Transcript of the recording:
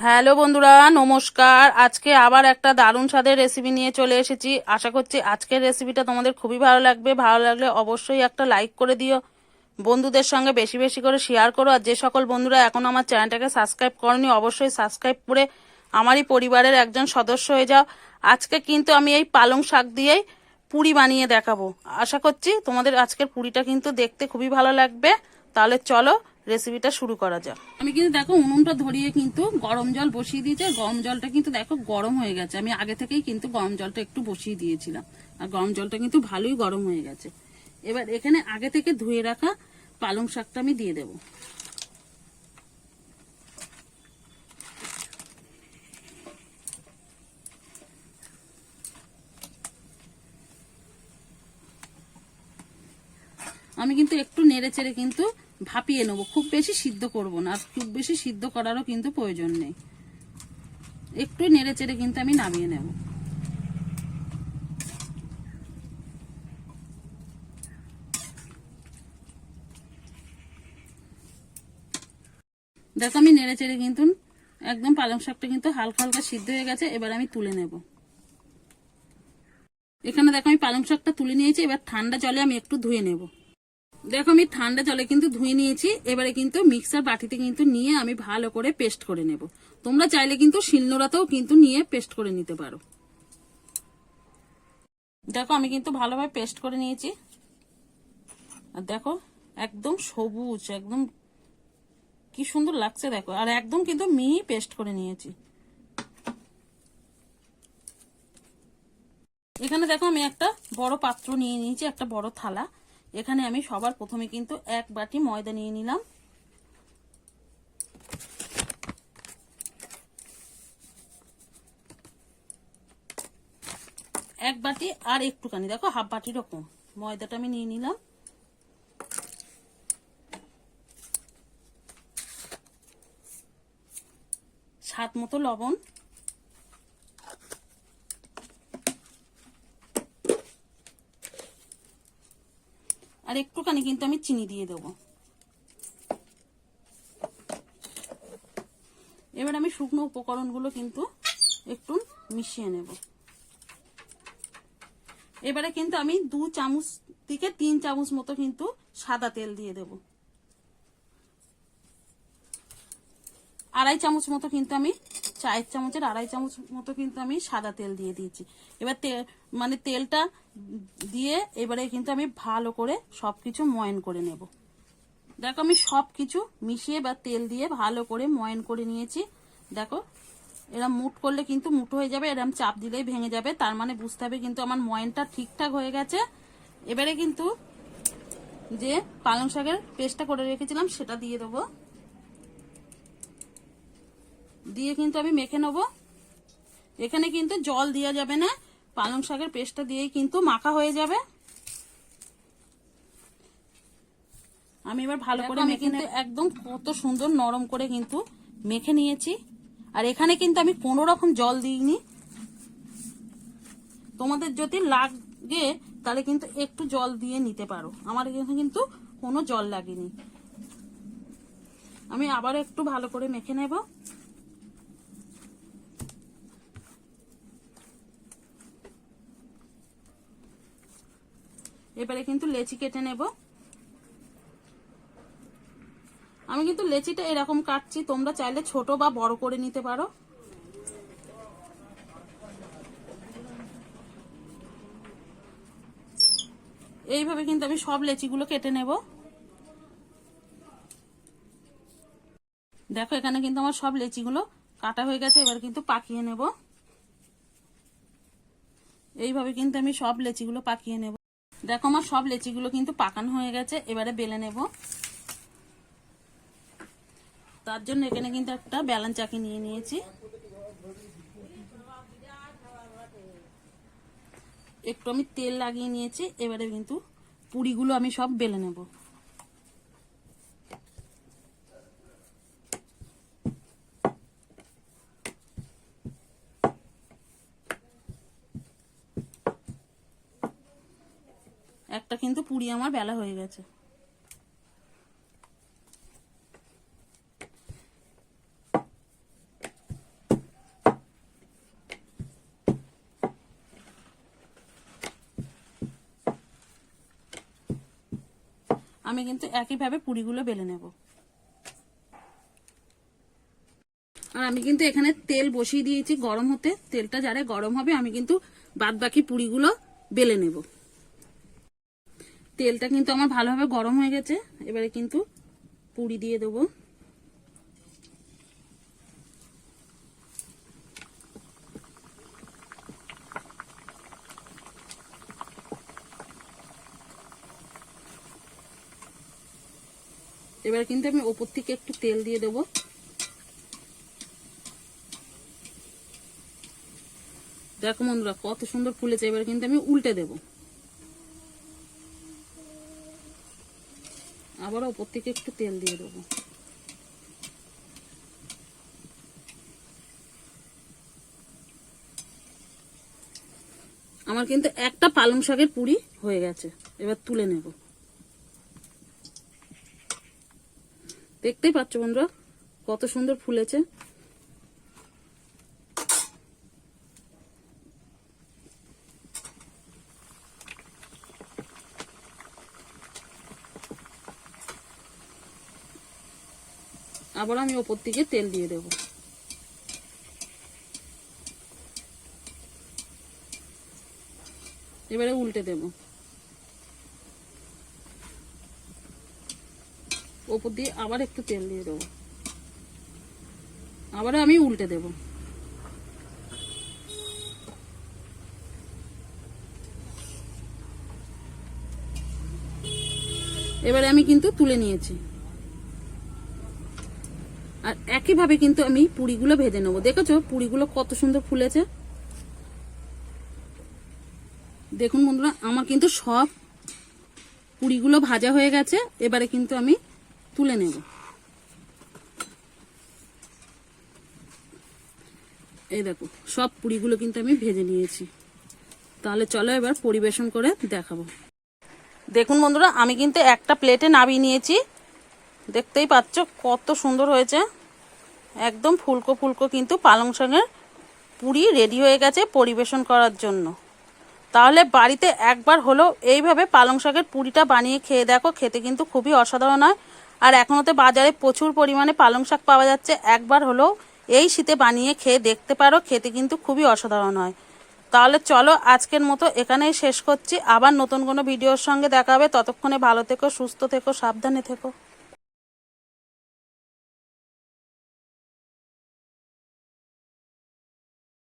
Hello বন্ধুরা, নমস্কার। আজকে আবার একটা দারুণ স্বাদের রেসিপি নিয়ে চলে এসেছি। আশা করছি আজকের রেসিপিটা তোমাদের খুবই ভালো লাগবে। ভালো লাগলে অবশ্যই একটা লাইক করে দিও। বন্ধুদের সঙ্গে বেশি বেশি করে শেয়ার করো। আর যে সকল বন্ধুরা এখন আমার চ্যানেলটাকে সাবস্ক্রাইব করনি, অবশ্যই সাবস্ক্রাইব করে আমারই পরিবারের একজন সদস্য হয়ে যাও। আজকে কিন্তু আমি এই পালং শাক দিয়েই পুরি বানিয়ে দেখাবো। আশা করছি তোমাদের আজকের পুরিটা কিন্তু দেখতে খুবই ভালো লাগবে। তাহলে চলো রেসিপিটা শুরু করা যাক। আমি কিন্তু দেখো উনুনটা ধরিয়ে কিন্তু গরম জল বসিয়ে দিয়েছি গরম জলটা কিন্তু দেখো গরম হয়ে গেছে। আমি আগে থেকেই কিন্তু গরম জলটা একটু বসিয়ে দিয়েছিলাম, আর গরম জলটা কিন্তু ভালোই গরম হয়ে গেছে। এবার এখানে আগে থেকে ধুয়ে রাখা পালং শাকটা আমি দিয়ে দেবো। আমি কিন্তু একটু নেড়ে চেড়ে কিন্তু ভাপিয়ে নেব। খুব বেশি সিদ্ধ করব না, আর খুব বেশি সিদ্ধ করারও কিন্তু প্রয়োজন নেই। একটু নেড়ে চেড়ে কিন্তু আমি নামিয়ে নেব। দেখো আমি নেড়ে চেড়ে কিন্তু একদম পালং শাকটা কিন্তু হালকা হালকা সিদ্ধ হয়ে গেছে, এবার আমি তুলে নেব। এখানে দেখো আমি পালং শাকটা তুলে নিয়েছি, এবার ঠান্ডা জলে আমি একটু ধুয়ে নেব। দেখো, আমি ঠান্ডা জলে কিন্তু ধুয়ে নিয়েছি। এবারে কিন্তু মিক্সার বাটিতে কিন্তু নিয়ে আমি ভালো করে পেস্ট করে নেব। তোমরা চাইলে কিন্তু শিলনোড়াতেও কিন্তু নিয়ে পেস্ট করে নিতে পারো। দেখো, আমি কিন্তু ভালোভাবে পেস্ট করে নিয়েছি। আর দেখো, একদম সবুজ, একদম কি সুন্দর লাগছে দেখো। আর একদম কিন্তু মিহি পেস্ট করে নিয়েছি। এখানে দেখো, আমি একটা বড় পাত্র নিয়ে নিয়েছি, একটা বড় থালা। এখানে আমি সবার প্রথমে কিন্তু এক বাটি ময়দা নিয়ে নিলাম। এক বাটি আর একটুখানি, দেখো, হাফ বাটি রকম। ময়দাটা আমি নিয়ে নিলাম। স্বাদ মতো লবণ। আর একটুখানি কিন্তু আমি চিনি দিয়ে দেবো। এবার আমি শুকনো উপকরণগুলো কিন্তু একটু মিশিয়ে নেব। এবারে কিন্তু আমি দু চামচ থেকে তিন চামচ মতো কিন্তু সাদা তেল দিয়ে দেব। আড়াই চামচ মতো কিন্তু আমি চায়ের চামচের আড়াই চামচ মতো কিন্তু আমি সাদা তেল দিয়ে দিয়েছি। এবার মানে তেলটা দিয়ে এবারে কিন্তু আমি ভালো করে সবকিছু ময়ন করে নেব। দেখো আমি সব কিছু মিশিয়ে বা তেল দিয়ে ভালো করে ময়ন করে নিয়েছি। দেখো এরম মুট করলে কিন্তু মুটো হয়ে যাবে, এরম চাপ দিলেই ভেঙে যাবে, তার মানে বুঝতে হবে কিন্তু আমার ময়নটা ঠিকঠাক হয়ে গেছে। এবারে কিন্তু যে পালং শাকের পেস্টটা করে রেখেছিলাম, সেটা দিয়ে দেবো। দিয়ে কিন্তু আমি মেখে নেব। এখানে কিন্তু জল দেওয়া যাবে না। পালং শাকের পেস্টটা দিয়েই কিন্তু মাখা হয়ে যাবে। আমি এবার ভালো করে মেখে কিন্তু একদম কত সুন্দর নরম করে কিন্তু মেখে নিয়েছি। আর এখানে কিন্তু আমি কোনো রকম জল দিইনি। তোমাদের যদি লাগে তাহলে কিন্তু একটু জল দিয়ে নিতে পারো। আমার এখানে কিন্তু কোনো জল লাগেনি। আমি আবার একটু ভালো করে মেখে নেব। এবারে কিন্তু লেচি কেটে নেব। আমি কিন্তু লেচিটা এরকম কাটছি, তোমরা চাইলে ছোট বা বড় করে নিতে পারো। এইভাবে কিন্তু আমি সব লেচিগুলো কেটে নেব। দেখো, এখানে কিন্তু আমার সব লেচিগুলো কাটা হয়ে গেছে, এবার কিন্তু পাকিয়ে নেব। এইভাবে কিন্তু আমি সব লেচিগুলো পাকিয়ে নেব। দেখো আমার সব লেচিগুলো কিন্তু পাকান হয়ে গেছে, এবারে বেলে নেব। তার জন্য এখানে কিন্তু একটা ব্যালান চাকি নিয়ে নিয়েছি। একটু আমি তেল লাগিয়ে নিয়েছি, এবারে কিন্তু পুরিগুলো আমি সব বেলে নেব। একটা কিন্তু পুরি আমার বেলা হয়ে গেছে। আমি কিন্তু একইভাবে পুরিগুলো বেলে নেব। আর আমি কিন্তু এখানে তেল বসিয়ে দিয়েছি গরম হতে। তেলটা যারা গরম হবে, আমি কিন্তু বাদ বাকি পুরিগুলো বেলে নেব। তেলটা কিন্তু আমার ভালোভাবে গরম হয়ে গেছে। এবারে কিন্তু পুরি দিয়ে দেবো। এবার কিন্তু আমি ওপর থেকে একটু তেল দিয়ে দেবো। দেখো বন্ধুরা, কত সুন্দর ফুলেছে। এবার কিন্তু আমি উল্টে দেব। আবার ওপর থেকে একটু তেল দিয়ে দেবো। আমার কিন্তু একটা পালং শাকের পুরি হয়ে গেছে, এবার তুলে নেব। দেখতেই পাচ্ছ বন্ধুরা, কত সুন্দর ফুলেছে। আবার আমি ওপর থেকে তেল দিয়ে দেব। এবারে উল্টে দেব। ওপর দিয়ে আবার একটু তেল দিয়ে দেবো। আবার আমি উল্টে দেব। এবারে আমি কিন্তু তুলে নিয়েছি। একইভাবে কিন্তু আমি পুরিগুলো ভেজে নেব। দেখেছ? পুরিগুলো কত সুন্দর ফুলেছে। দেখুন বন্ধুরা, আমার কিন্তু সব পুরিগুলো ভাজা হয়ে গেছে। এবারে কিন্তু আমি তুলে নেব। এই দেখো, সব পুরিগুলো কিন্তু আমি ভেজে নিয়েছি। তাহলে চলো এবার পরিবেশন করে দেখাবো। দেখুন বন্ধুরা, আমি কিন্তু একটা প্লেটে নামিয়ে নিয়েছি। দেখতেই পাচ্ছ কত সুন্দর হয়েছে। একদম ফুলকো ফুলকো কিন্তু পালং শাকের পুরি রেডি হয়ে গেছে পরিবেশন করার জন্য। তাহলে বাড়িতে একবার হলেও এইভাবে পালং শাকের পুরিটা বানিয়ে খেয়ে দেখো, খেতে কিন্তু খুবই অসাধারণ হয়। আর এখনও তো বাজারে প্রচুর পরিমাণে পালং শাক পাওয়া যাচ্ছে, একবার হলেও এই শীতে বানিয়ে খেয়ে দেখতে পারো, খেতে কিন্তু খুবই অসাধারণ হয়। তাহলে চলো আজকের মতো এখানেই শেষ করছি, আবার নতুন কোনো ভিডিওর সঙ্গে দেখা হবে, ততক্ষণে ভালো থেকো, সুস্থ থেকো, সাবধানে থেকো।